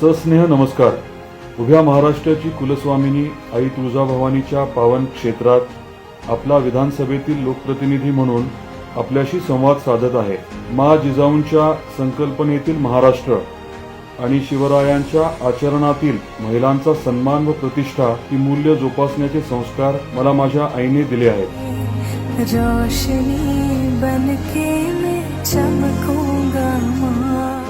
सस्नेह नमस्कार. उभ्या महाराष्ट्राची कुलस्वामिनी आई तुळजाभवानीच्या पावन क्षेत्रात आपला विधानसभेतील लोकप्रतिनिधी म्हणून आपल्याशी संवाद साधत आहे. मा जिजाऊंच्या संकल्पनेतील महाराष्ट्र आणि शिवरायांच्या आचरणातील महिलांचा सन्मान व प्रतिष्ठा ही मूल्य जोपासण्याचे संस्कार मला माझ्या आईने दिले आहेत.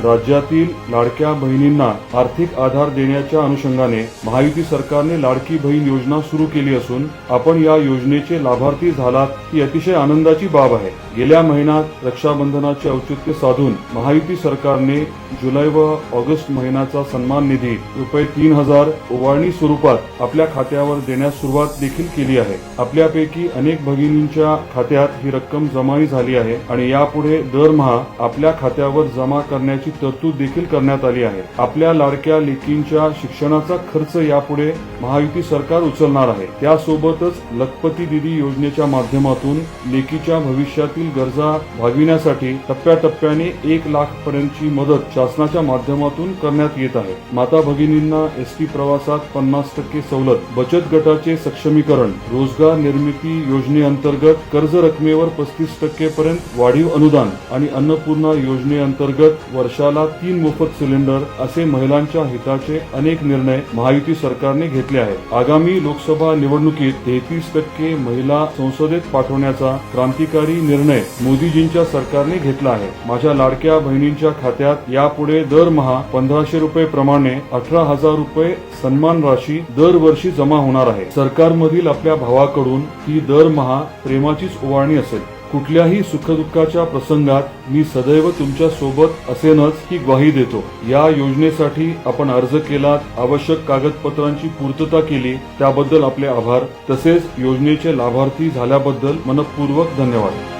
राज्यातील लाडक्या बहिणींना आर्थिक आधार देण्याच्या अनुषंगाने महायुती सरकारने लाडकी बहीण योजना सुरू केली असून आपण या योजनेचे लाभार्थी झालात ही अतिशय आनंदाची बाब आहे. गेल्या महिन्यात रक्षाबंधनाचे औचित्य साधून महायुती सरकारने जुलै व ऑगस्ट महिन्याचा सन्मान निधी रुपये तीन हजार ओवाळणी स्वरूपात आपल्या खात्यावर देण्यास सुरुवात देखील केली आहे. आपल्यापैकी अनेक भगिनींच्या खात्यात ही रक्कम जमाही झाली आहे आणि यापुढे दरमहा आपल्या खात्यावर जमा करण्याची तरतूद देखील करण्यात आली आहे. आपल्या लाडक्या लेकींच्या शिक्षणाचा खर्च यापुढे महायुती सरकार उचलणार आहे. त्यासोबतच लखपती दिदी योजनेच्या माध्यमातून लेकीच्या भविष्यातील गरजा भागविण्यासाठी टप्प्याटप्प्याने एक लाख पर्यंतची मदत शासनाच्या माध्यमातून करण्यात येत आहे. माता भगिनींना एसटी प्रवासात पन्नास टक्के सवलत बचत गटाचे सक्षमीकरण रोजगार निर्मिती योजनेअंतर्गत कर्ज रकमेवर पस्तीस टक्के पर्यंत वाढीव अनुदान आणि अन्नपूर्णा योजनेअंतर्गत वर्षाला तीन मोफत सिलेंडर असे महिलांच्या हिताचे अनेक निर्णय महायुती सरकारने घेतले आहेत. आगामी लोकसभा निवडणुकीत तेहतीस टक्के महिला संसदेत पाठवण्याचा क्रांतिकारी निर्णय मोदीजींच्या सरकारने घेतला आहे. माझ्या लाडक्या बहिणींच्या खात्यात यापुढे दरमहा पंधराशे रुपये प्रमाणे अठरा हजार रुपये सन्मान राशी दरवर्षी जमा होणार आहे. सरकारमधील आपल्या भावाकडून ही दरमहा प्रेमाचीच ओवाळणी असेल. कुठल्याही सुखदुःखाच्या प्रसंगात मी सदैव तुमच्यासोबत असेनच ही ग्वाही देतो. या योजनेसाठी आपण अर्ज केलात आवश्यक कागदपत्रांची पूर्तता केली त्याबद्दल आपले आभार. तसेच योजनेचे लाभार्थी झाल्याबद्दल मनपूर्वक धन्यवाद.